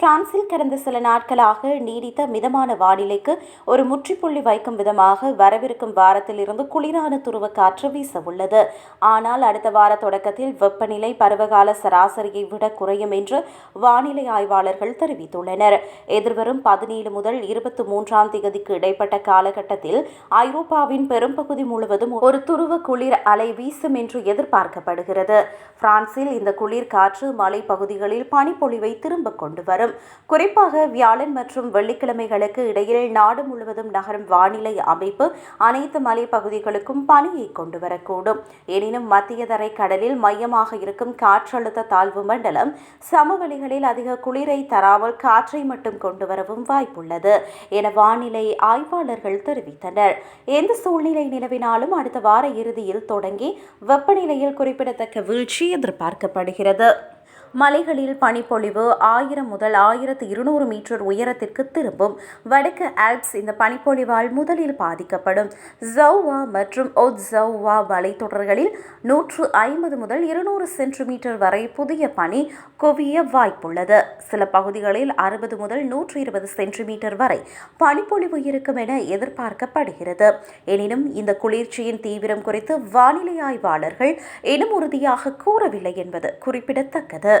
பிரான்சில் கடந்த சில நாட்களாக நீடித்த மிதமான வானிலைக்கு ஒரு முற்றுப்புள்ளி வைக்கும் விதமாக வரவிருக்கும் வாரத்திலிருந்து குளிரான துருவ காற்று வீச உள்ளது ஆனால் அடுத்த வார தொடக்கத்தில் வெப்பநிலை பருவகால சராசரியை விட குறையும் என்று வானிலை ஆய்வாளர்கள் தெரிவித்துள்ளனர். எதிர்வரும் பதினேழு முதல் இருபத்தி மூன்றாம் தேதிக்கு இடைப்பட்ட காலகட்டத்தில் ஐரோப்பாவின் பெரும்பகுதி முழுவதும் ஒரு துருவ குளிர் அலை வீசும் என்று எதிர்பார்க்கப்படுகிறது. பிரான்சில் இந்த குளிர் காற்று மலைப்பகுதிகளில் பனிப்பொழிவை திரும்ப கொண்டு வரும். குறிப்பாக வியாழன் மற்றும் வெள்ளிக்கிழமைகளுக்கு இடையில் நாடு முழுவதும் நகரும் வானிலை அமைப்பு அனைத்து மலைப்பகுதிகளுக்கும் பனியை கொண்டு வரக்கூடும் எனினும் மத்திய தரை கடலில் மையமாக இருக்கும் காற்றழுத்த தாழ்வு மண்டலம் சமவெளிகளில் அதிக குளிரை தராமல் காற்றை மட்டும் கொண்டு வரவும் வாய்ப்புள்ளது என வானிலை ஆய்வாளர்கள் தெரிவித்தனர். எந்த சூழ்நிலை நிலவினாலும் அடுத்த வார இறுதியில் தொடங்கி வெப்பநிலையில் குறிப்பிடத்தக்க வீழ்ச்சி எதிர்பார்க்கப்படுகிறது. மலைகளில் பனிப்பொழிவு ஆயிரம் முதல் ஆயிரத்து இருநூறு மீட்டர் உயரத்திற்கு திரும்பும் வடக்கு ஆல்ப்ஸ் இந்த பனிப்பொழிவால் முதலில் பாதிக்கப்படும். ஜௌவா மற்றும் ஒட்ஸௌவா மலைத்தொடர்களில் நூற்று ஐம்பது முதல் இருநூறு சென்டிமீட்டர் வரை புதிய பனி குவிய வாய்ப்புள்ளது. சில பகுதிகளில் அறுபது முதல் நூற்று இருபது சென்டிமீட்டர் வரை பனிப்பொழிவு இருக்கும் என எதிர்பார்க்கப்படுகிறது. எனினும் இந்த குளிர்ச்சியின் தீவிரம் குறித்து வானிலை ஆய்வாளர்கள் இன்னும் உறுதியாக கூறவில்லை என்பது குறிப்பிடத்தக்கது.